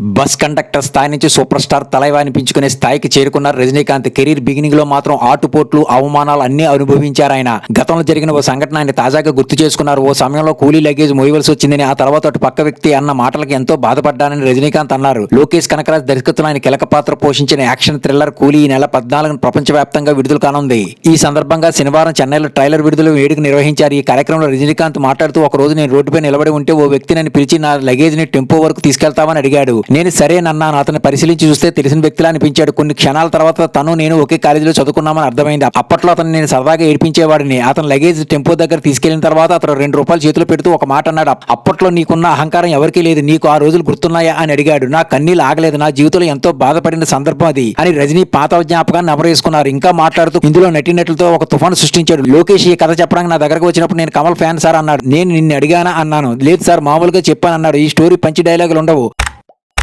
Bus conductor స్థాయి నుంచి super star తలైవా అనిపించుకునే స్థాయికి చేరుకున్నారు. రజనీకాంత్ కెరీర్ బిగినింగ్లో మాత్రం ఆటుపోట్లు అవమానాలు అన్ని అనుభవించారు ఆయన. గతంలో జరిగిన ఓ సంఘటన ఆయన తాజాగా గుర్తు చేసుకున్నారు. ఓ సమయంలో కూలీ లగేజ్ మోయవలసి వచ్చిందని ఆ తర్వాత అటు పక్క వ్యక్తి అన్న మాటలకు ఎంతో బాధపడ్డానని రజనీకాంత్ అన్నారు. లోకేష్ కనకరాజ్ దర్శకత్వంలో ఆయన కీలక పాత్ర పోషించిన యాక్షన్ థ్రిల్లర్ కూలీ ఈ నెల పద్నాలుగున ప్రపంచవ్యాప్తంగా విడుదల కానుంది. ఈ సందర్భంగా శనివారం చెన్నైలో ట్రైలర్ విడుదల వేడుక నిర్వహించారు. ఈ కార్యక్రమంలో రజనీకాంత్ మాట్లాడుతూ ఒక రోజు నేను రోడ్డుపై నిలబడి ఉంటే ఓ వ్యక్తి నన్ను పిలిచి నా లగేజ్ని టెంపో వరకు తీసుకెళ్తామని అడిగాడు. నేను సరేనన్నాను అతను పరిశీలించి చూస్తే తెలిసిన వ్యక్తిలా అనిపించాడు. కొన్ని క్షణాల తర్వాత తను నేను ఒకే కాలేజీలో చదువుకున్నామని అర్థమైంది. అప్పట్లో అతను నేను సరదాగా ఏడిపించేవాడిని. అతను లగేజ్ టెంపో దగ్గర తీసుకెళ్ళిన తర్వాత అతను రెండు రూపాయలు చేతిలో పెడుతూ ఒక మాట అన్నాడు. అప్పట్లో నీకున్న అహంకారం ఎవరికీ లేదు. నీకు ఆ రోజులు గుర్తున్నాయా అని అడిగాడు. నా కన్నీళ్ళు ఆగలేదు. నా జీవితంలో ఎంతో బాధపడిన సందర్భం అది అని రజనీ పాత జ్ఞాపకాన్ని నమరేసుకున్నారు ఇంకా మాట్లాడుతూ ఇందులో నటినట్లతో ఒక తుఫాను సృష్టించాడు. లోకేష్ ఈ కథ చెప్పడానికి నా దగ్గరకు వచ్చినప్పుడు నేను కమల్ ఫ్యాన్ సార్ అన్నాడు. నేను నిన్ను అడిగానా? అన్నాను. లేదు సార్ మామూలుగా చెప్పాను అన్నాడు ఈ స్టోరీ పంచి డైలాగులు ఉండవు.